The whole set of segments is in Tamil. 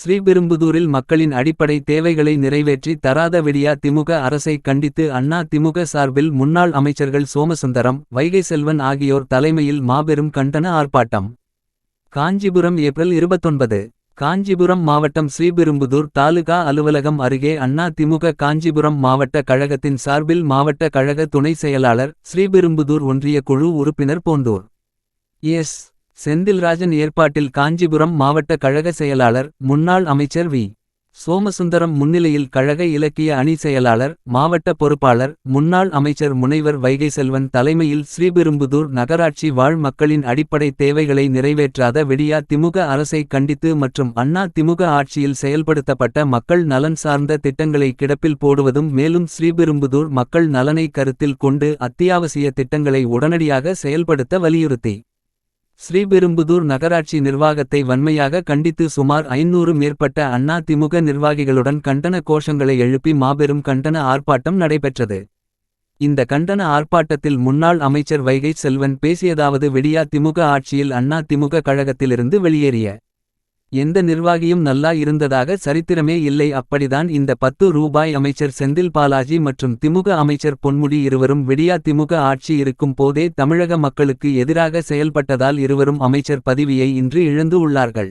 ஸ்ரீபெரும்புதூரில் மக்களின் அடிப்படை தேவைகளை நிறைவேற்றி தராத விடியா திமுக அரசை கண்டித்து அண்ணா திமுக சார்பில் முன்னாள் அமைச்சர்கள் சோமசுந்தரம் வைகை செல்வன் ஆகியோர் தலைமையில் மாபெரும் கண்டன ஆர்ப்பாட்டம். காஞ்சிபுரம் ஏப்ரல் இருபத்தொன்பது. காஞ்சிபுரம் மாவட்டம் ஸ்ரீபெரும்புதூர் தாலுகா அலுவலகம் அருகே அண்ணா திமுக காஞ்சிபுரம் மாவட்ட கழகத்தின் சார்பில் மாவட்ட கழக துணை செயலாளர் ஸ்ரீபெரும்புதூர் ஒன்றிய குழு உறுப்பினர் போந்தூர் எஸ். செந்தில்ராஜன் ஏற்பாட்டில் காஞ்சிபுரம் மாவட்ட கழக செயலாளர் முன்னாள் அமைச்சர் வி. சோமசுந்தரம் முன்னிலையில் கழக இலக்கிய அணி செயலாளர் மாவட்ட பொறுப்பாளர் முன்னாள் அமைச்சர் முனைவர் வைகை செல்வன் தலைமையில் ஸ்ரீபெரும்புதூர் நகராட்சி வாழ் மக்களின் அடிப்படை தேவைகளை நிறைவேற்றாத விடியா திமுக அரசை கண்டித்து மற்றும் அண்ணா திமுக ஆட்சியில் செயல்படுத்தப்பட்ட மக்கள் நலன் சார்ந்த திட்டங்களை கிடப்பில் போடுவதும் மேலும் ஸ்ரீபெரும்புதூர் மக்கள் நலனை கருத்தில் கொண்டு அத்தியாவசிய திட்டங்களை உடனடியாக செயல்படுத்த வலியுறுத்தி. ஸ்ரீபெரும்புதூர் நகராட்சி நிர்வாகத்தை வன்மையாக கண்டித்து சுமார் ஐநூறு மேற்பட்ட அண்ணா திமுக நிர்வாகிகளுடன் கண்டன கோஷங்களை எழுப்பி மாபெரும் கண்டன ஆர்ப்பாட்டம் நடைபெற்றது. இந்த கண்டன ஆர்ப்பாட்டத்தில் முன்னாள் அமைச்சர் வைகை செல்வன் பேசியதாவது விடியா திமுக ஆட்சியில் அண்ணா திமுக கழகத்திலிருந்து வெளியேறிய எந்த நிர்வாகியும் நல்லா இருந்ததாக சரித்திரமே இல்லை. அப்படிதான் இந்த பத்து ரூபாய் அமைச்சர் செந்தில் பாலாஜி மற்றும் திமுக அமைச்சர் பொன்முடி இருவரும் விடியா திமுக ஆட்சி இருக்கும் போதே தமிழக மக்களுக்கு எதிராக செயல்பட்டதால் இருவரும் அமைச்சர் பதவியை இன்று இழந்து உள்ளார்கள்.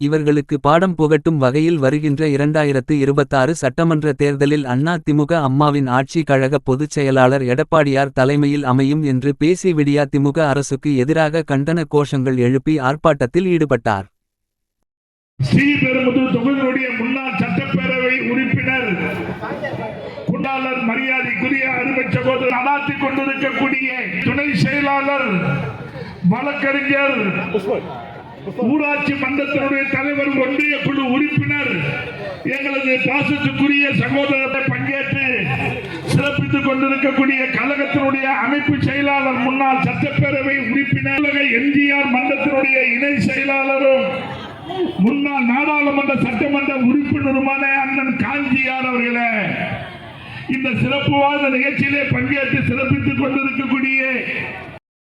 இவர்களுக்கு பாடம் புகட்டும் வகையில் வருகின்ற இரண்டாயிரத்து இருபத்தாறு சட்டமன்ற தேர்தலில் அண்ணா திமுக அம்மாவின் ஆட்சி கழக பொதுச் செயலாளர் எடப்பாடியார் தலைமையில் அமையும் என்று பேசி விடியா திமுக அரசுக்கு எதிராக கண்டன கோஷங்கள் எழுப்பி ஆர்ப்பாட்டத்தில் ஈடுபட்டார். ஸ்ரீபெரும்புதூர் தொகுதியினுடைய முன்னாள் சட்டப்பேரவை உறுப்பினர் குண்டாளர் மரியாதைக்குரிய அருமை சகோதரர் நடாத்தி கொண்டிருக்கக்கூடிய துணை செயலாளர் வழக்கறிஞர் ஊராட்சி மன்றத்தினுடைய தலைவர் ஒன்றிய குழு உறுப்பினர் எங்களது பாசத்துக்குரிய சகோதரத்தை பங்கேற்று சிறப்பித்துக் கொண்டிருக்கக்கூடிய கழகத்தினுடைய அமைப்பு செயலாளர் முன்னாள் சட்டப்பேரவை உறுப்பினர் எம்ஜிஆர் மன்றத்தினுடைய இணை செயலாளரும் முன்னாள் நாடாளுமன்ற சட்டமன்ற உறுப்பினருமான அண்ணன் காஞ்சியார் அவர்களே இந்த சிறப்பு வாய்ந்த நிகழ்ச்சியிலே பங்கேற்று சிறப்பித்துக் கொண்டிருக்கக்கூடிய